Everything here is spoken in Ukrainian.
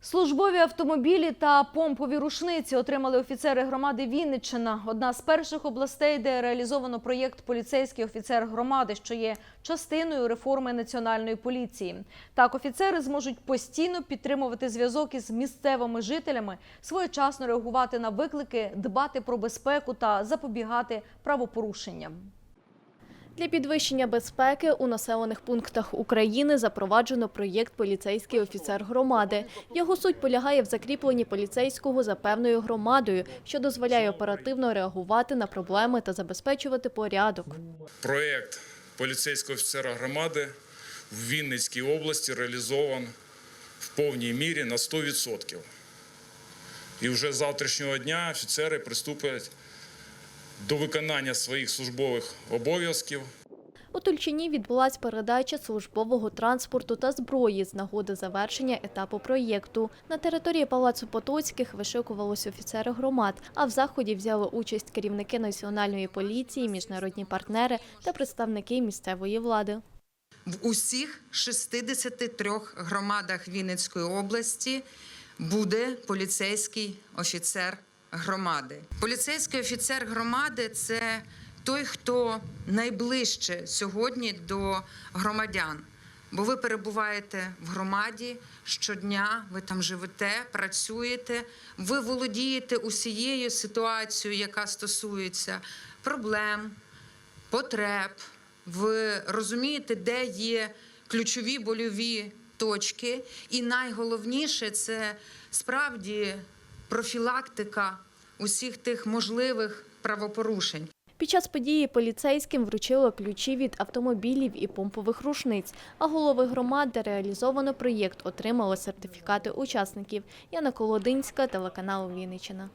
Службові автомобілі та помпові рушниці отримали офіцери громади Вінниччина. Одна з перших областей, де реалізовано проєкт Поліцейський офіцер громади, що є частиною реформи національної поліції. Так, офіцери зможуть постійно підтримувати зв'язок із місцевими жителями, своєчасно реагувати на виклики, дбати про безпеку та запобігати правопорушенням. Для підвищення безпеки у населених пунктах України запроваджено проєкт Поліцейський офіцер громади. Його суть полягає в закріпленні поліцейського за певною громадою, що дозволяє оперативно реагувати на проблеми та забезпечувати порядок. Проєкт поліцейського офіцера громади в Вінницькій області реалізован в повній мірі на 100%. І вже з завтрашнього дня офіцери приступлять до виконання своїх службових обов'язків У Тульчині відбулась передача службового транспорту та зброї з нагоди завершення етапу проєкту. На території Палацу Потоцьких вишикувалися офіцери громад, а в заході взяли участь керівники національної поліції, міжнародні партнери та представники місцевої влади. В усіх 63 громадах Вінницької області буде поліцейський офіцер громади. Поліцейський офіцер громади це той, хто найближче сьогодні до громадян. Бо ви перебуваєте в громаді щодня, ви там живете, працюєте, ви володієте усією ситуацією, яка стосується проблем, потреб. Ви розумієте, де є ключові больові точки, і найголовніше це справді профілактика усіх тих можливих правопорушень. Під час події поліцейським вручили ключі від автомобілів і помпових рушниць, а голови громад, де реалізовано проєкт, отримали сертифікати учасників. Яна Колодинська, телеканал Вінниччина.